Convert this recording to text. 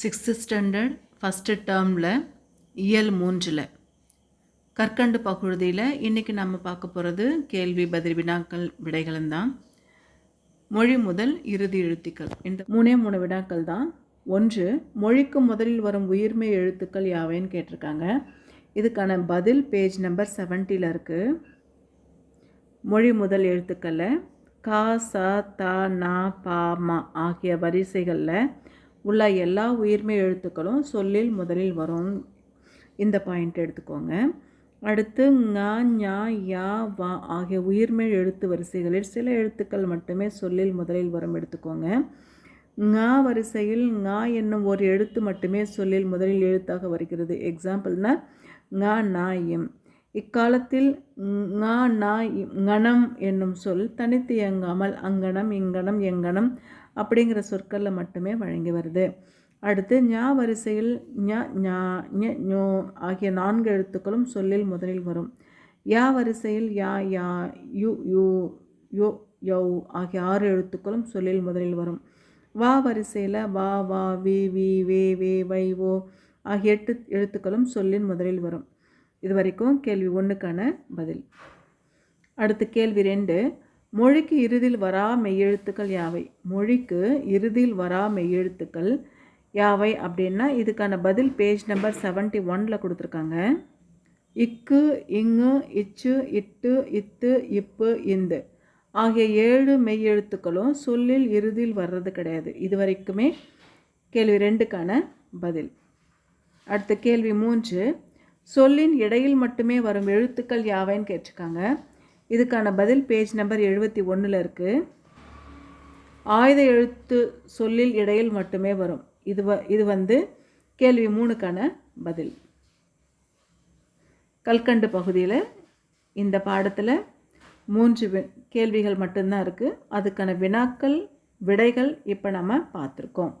Sixth standard first டேர்மில் இயல் மூன்றில். கற்கண்டு பகுதியில் இன்றைக்கி நம்ம பார்க்க போகிறது கேள்வி பதில் வினாக்கள் விடைகளும் தான். மொழி முதல் இறுதி எழுத்துக்கள். இந்த மூணே மூணு வினாக்கள் தான். ஒன்று மொழிக்கு முதலில் வரும் உயிர்மெய் எழுத்துக்கள் யாவைன்னு கேட்டிருக்காங்க. இதுக்கான பதில் பேஜ் நம்பர் செவன்ட்டியில் இருக்குது மொழி முதல் எழுத்துக்களில் கா ச த ந பா மா ஆகிய வரிசைகளில் உள்ள எல்லா உயிர்மை எழுத்துக்களும் சொல்லில் முதலில் வரும். இந்த பாயிண்ட் எடுத்துக்கோங்க. அடுத்து ங ஞா யா வா ஆகிய உயிர்மை எழுத்து வரிசைகளில் சில எழுத்துக்கள் மட்டுமே சொல்லில் முதலில் வரும் எடுத்துக்கோங்க. ங வரிசையில் ங என்னும் ஒரு எழுத்து மட்டுமே சொல்லில் முதலில் எழுத்தாக வருகிறது. எக்ஸாம்பிள்னா ங நா இக்காலத்தில் ங நா கணம் என்னும் சொல் தனித்து இயங்காமல் அங்கனம் இங்கனம் எங்கனம் அப்படிங்கிற சொற்களில் மட்டுமே வழங்கி வருது. அடுத்து ஞா வரிசையில் ஞ ஞா ஞ ஞோ ஆகிய நான்கு எழுத்துக்களும் சொல்லில் முதலில் வரும். யா வரிசையில் யா யா யு யூ யோ யௌ ஆகிய ஆறு எழுத்துக்களும் சொல்லில் முதலில் வரும். வா வரிசையில் வா வா வி வி வே வே வை ஓ ஆகிய எட்டு எழுத்துக்களும் சொல்லின் முதலில் வரும். இது வரைக்கும் கேள்வி ஒன்றுக்கான பதில். அடுத்து கேள்வி ரெண்டு. மொழிக்கு இறுதியில் வரா மெய்யெழுத்துக்கள் யாவை? மொழிக்கு இறுதியில் வரா மெய்யெழுத்துக்கள் யாவை அப்படின்னா இதுக்கான பதில் பேஜ் நம்பர் செவன்ட்டி ஒனில் கொடுத்துருக்காங்க. இக்கு இங்கு இச்சு இட்டு இத்து இப்பு இந்து ஆகிய ஏழு மெய்யெழுத்துக்களும் சொல்லில் இறுதியில் வர்றது கிடையாது. இது வரைக்குமே கேள்வி ரெண்டுக்கான பதில். அடுத்த கேள்வி மூன்று. சொல்லின் இடையில் மட்டுமே வரும் எழுத்துக்கள் யாவைன்னு கேட்டிருக்காங்க. இதுக்கான பதில் பேஜ் நம்பர் எழுபத்தி ஒன்றில் இருக்குது ஆயுத எழுத்து சொல்லில் இடையில் மட்டுமே வரும். இது வ இது வந்து கேள்வி மூணுக்கான பதில். கல்கண்டு பகுதியில் இந்த பாடத்தில் மூன்று வி கேள்விகள் மட்டும்தான் இருக்குது அதுக்கான வினாக்கள் விடைகள் இப்போ நம்ம பார்த்துருக்கோம்.